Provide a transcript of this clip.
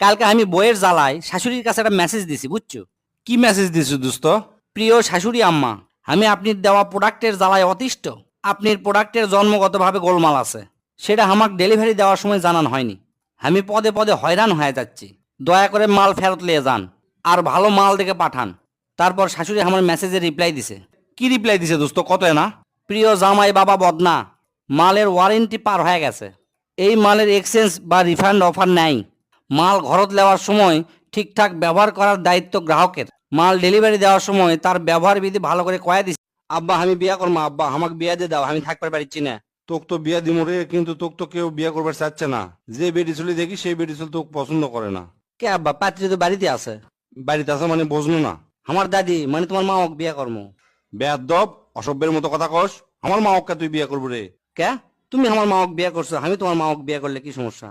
কালকে আমি বইয়ের জ্বালায় শাশুড়ির কাছে একটা মেসেজ দিছি বুঝছ? কি মেসেজ দিছো দোস্ত? প্রিয় শাশুড়ি আম্মা আমি আপনির দেওয়া প্রোডাক্টের জ্বালায় অতিষ্ঠ। আপনার প্রোডাক্টের জন্মগতভাবে গোলমাল আছে। সেটা আমাকে ডেলিভারি দেওয়ার সময় জানান হয়নি। আমি পদে পদে হয়রান হয়ে যাচ্ছি। দয়া করে মাল ফেরত নিয়ে যান আর ভালো মাল দেখে পাঠান। তারপর শাশুড়ি আমার মেসেজে রিপ্লাই দিছে। কি রিপ্লাই দিছে দোস্ত? কত না প্রিয় জামাই বাবা বদনা মালের ওয়ারেন্টি পার হয়ে গেছে। এই মালের এক্সচেঞ্জ বা রিফান্ড অফার নাই। মাল ঘরত নেওয়ার সময় ঠিকঠাক ব্যবহার করার দায়িত্ব গ্রাহকের। মাল ডেলিভারি দেওয়ার সময় তার ব্যবহার বিধি ভালো করে কয়া দিছে। আব্বা আমি বিয়া করব আব্বা আমাকে বিয়া দিয়ে দাও আমি থাকতে পারছি না তোক তো বিয়া দিমু রে কিন্তু তোক তো কেউ বিয়া করবার চাচ্ছে না। যে বেডি চলি দেখি সেই বেডি চল তোক পছন্দ করে না। কে আব্বা পাত্রী তো বাড়িতে আছে। বাড়িতে আছে মানে বুঝলো না। আমার দাদি মানে তোমার মা ওকে বিয়া করব বেয়াদব অসভ্যের মতো কথা কস। আমার মা ওকে তুই বিয়া করব রে। কে? তুমি আমার মা ওকে বিয়া করছ আমি তোমার মা ওকে বিয়া করলে কি সমস্যা?